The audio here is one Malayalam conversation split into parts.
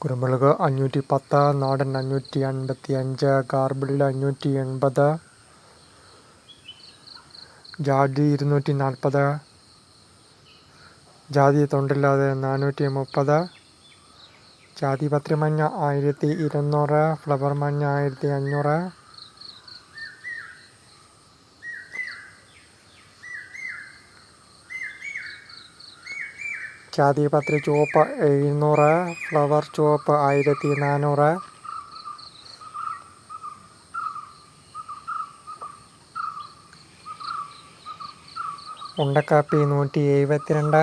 കുരുമുളക് അഞ്ഞൂറ്റി പത്ത് നാടൻ അഞ്ഞൂറ്റി അൻപത്തി അഞ്ച് ഗാർബിൾ അഞ്ഞൂറ്റി എൺപത് ജാതി ഇരുന്നൂറ്റി നാൽപ്പത് ജാതി തൊണ്ടില്ലാതെ നാനൂറ്റി മുപ്പത് ജാതി പത്രിമഞ്ഞ ആയിരത്തി ഇരുന്നൂറ് ഫ്ലവർ മഞ്ഞ ആയിരത്തി അഞ്ഞൂറ് ജാതിപത്രി ചുവപ്പ് എഴുന്നൂറ് ഫ്ലവർ ചുവപ്പ് ആയിരത്തി നാനൂറ്. ഉണ്ടക്കാപ്പി നൂറ്റി എഴുപത്തിരണ്ട്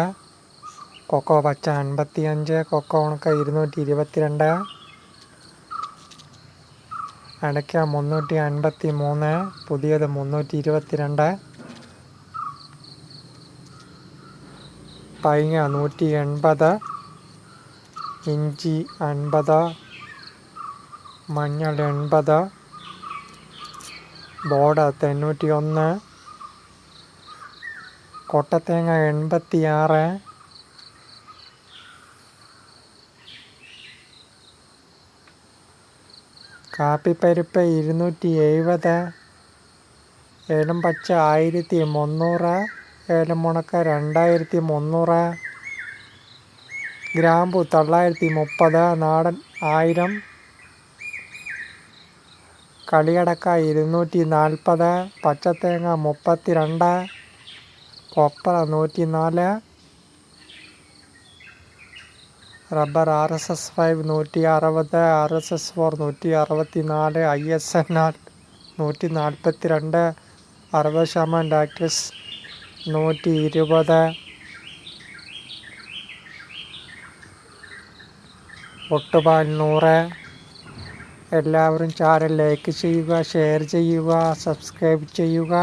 കൊക്കോ പച്ച അൻപത്തി അഞ്ച് കൊക്കോ ഉണക്ക ഇരുന്നൂറ്റി ഇരുപത്തിരണ്ട് അടയ്ക്ക മുന്നൂറ്റി അൻപത്തി മൂന്ന് പുതിയത് മുന്നൂറ്റി ഇരുപത്തിരണ്ട്. പൈങ്ങ നൂറ്റി എൺപത് ഇഞ്ചി അൻപത് മഞ്ഞൾ എൺപത് ബോഡ തൊണ്ണൂറ്റി ഒന്ന് കൊട്ടത്തേങ്ങ എൺപത്തി ആറ് കാപ്പിപ്പരിപ്പ് ഇരുന്നൂറ്റി എഴുപത് എളുമ്പച്ച പച്ച ആയിരത്തി മുന്നൂറ് ഏലം മുണക്ക രണ്ടായിരത്തി മുന്നൂറ് ഗ്രാമ്പു തൊള്ളായിരത്തി മുപ്പത് നാടൻ ആയിരം കളിയടക്ക ഇരുന്നൂറ്റി നാൽപ്പത് പച്ചത്തേങ്ങ മുപ്പത്തി രണ്ട് കൊപ്ര നൂറ്റി നാല് rubber R S S five നൂറ്റി അറുപത് ആർ എസ് എസ് ഫോർ നൂറ്റി അറുപത്തി നാല് ഐ എസ് എൻ ആർ നൂറ്റി നാൽപ്പത്തി രണ്ട് അറുപത് ശതമാനം ഡാക്ടേഴ്സ് നൂറ്റി ഇരുപത് ഒട്ടുപാൽ നൂറ്. എല്ലാവരും ചാനൽ ലൈക്ക് ചെയ്യുക ഷെയർ ചെയ്യുക സബ്സ്ക്രൈബ് ചെയ്യുക.